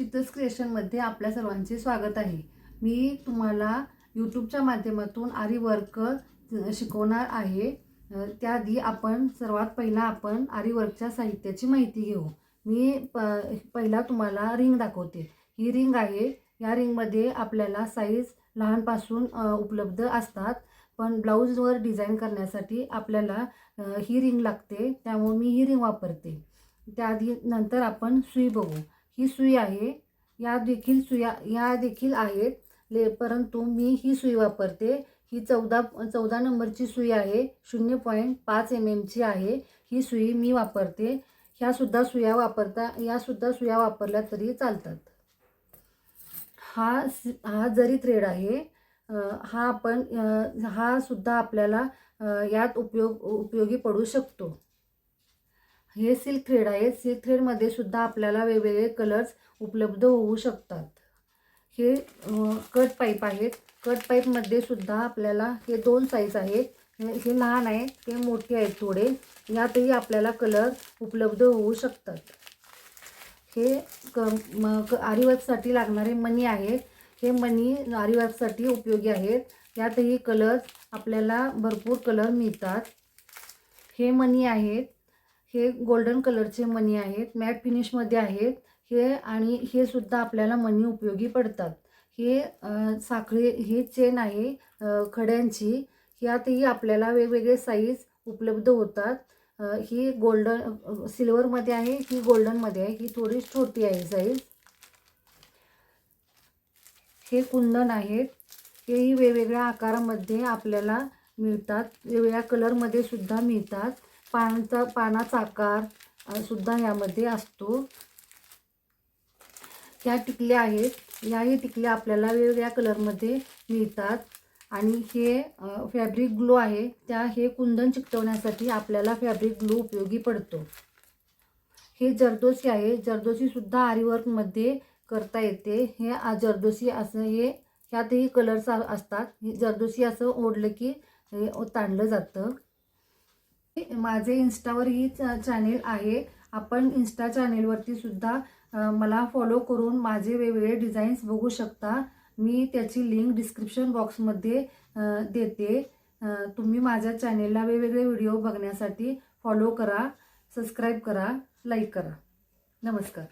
शीतल्स क्रिएशनमध्ये आपल्या सर्वांचे स्वागत आहे. मी तुम्हाला यूट्यूबच्या माध्यमातून आरी वर्क शिकवणार आहे. त्याआधी आपण सर्वात पहिला आपण आरी वर्कच्या साहित्याची माहिती घेऊ. मी प पहिला तुम्हाला रिंग दाखवते. ही रिंग आहे. या रिंगमध्ये आपल्याला साईज लहानपासून उपलब्ध असतात. पण ब्लाऊजवर डिझाईन करण्यासाठी आपल्याला ही रिंग लागते. त्यामुळे मी ही रिंग वापरते. त्याआधी नंतर आपण सुई बघू. ही सुई आहे. या देखील सुया या देखील आहेत. ले परंतु मी ही सुई वापरते. ही चौदा चौदा नंबरची सुई आहे. शून्य पॉईंट पाच एम एमची आहे. ही सुई मी वापरते. ह्यासुद्धा सुया वापरता यासुद्धा सुया वापरल्या तरी चालतात. हा स- हा जरी थ्रेड आहे हा आपण हा सुद्धा आपल्याला यात उपयोग उपयोगी पडू शकतो. हे सिल्क थ्रेड आहे. सिल्क थ्रेडमध्ये सुद्धा आपल्याला वेगवेगळे कलर्स उपलब्ध होऊ शकतात. हे कट पाईप आहेत. कट पाईपमध्ये सुद्धा आपल्याला हे दोन साईज आहेत. हे लहान आहेत ते मोठे आहेत थोडे. यातही आपल्याला कलर उपलब्ध होऊ शकतात. हे क म क लागणारे मणी आहेत हे मणी आरिवर्कसाठी उपयोगी आहेत. यातही कलर्स आपल्याला भरपूर कलर मिळतात. हे मणी आहेत. हे गोल्डन कलरचे मणी आहेत मॅट फिनिशमध्ये आहेत. हे आणि हे सुद्धा आपल्याला मणी उपयोगी पडतात. हे साखळी ही चेन आहे खड्यांची. ह्यातही आपल्याला वेगवेगळे साईज उपलब्ध होतात. ही गोल्डन सिल्वरमध्ये आहे ही गोल्डनमध्ये आहे. ही थोडी छोटी आहे साईज हे कुंदन आहेत. हेही वेगवेगळ्या आकारामध्ये आपल्याला मिळतात. वेगवेगळ्या कलरमध्ये सुद्धा मिळतात. पानाचा पानाचा आकार सुद्धा यामध्ये असतो. ह्या टिकल्या आहेत. याही टिकल्या आपल्याला वेगवेगळ्या कलरमध्ये मिळतात. आणि हे फॅब्रिक ग्लो आहे. त्या हे कुंदन चिकटवण्यासाठी आपल्याला फॅब्रिक ग्लू उपयोगी पडतो. हे जरदोशी आहे. जरदोशीसुद्धा आरीवर्कमध्ये करता येते. हे जरदोशी असं हे ह्यातही कलर्स असतात. हे जरदोशी असं ओढलं की हे ताणलं जातं. माझे इन्स्टावरही चॅनेल आहे. आपण इन्स्टा चॅनेलवरती सुद्धा मला फॉलो करून माझे वेगवेगळे डिझाईन्स बघू शकता. मी त्याची लिंक डिस्क्रिप्शन बॉक्समध्ये देते. तुम्ही माझ्या चॅनेलला वेगवेगळे व्हिडिओ बघण्यासाठी फॉलो करा सबस्क्राईब करा लाईक करा. नमस्कार.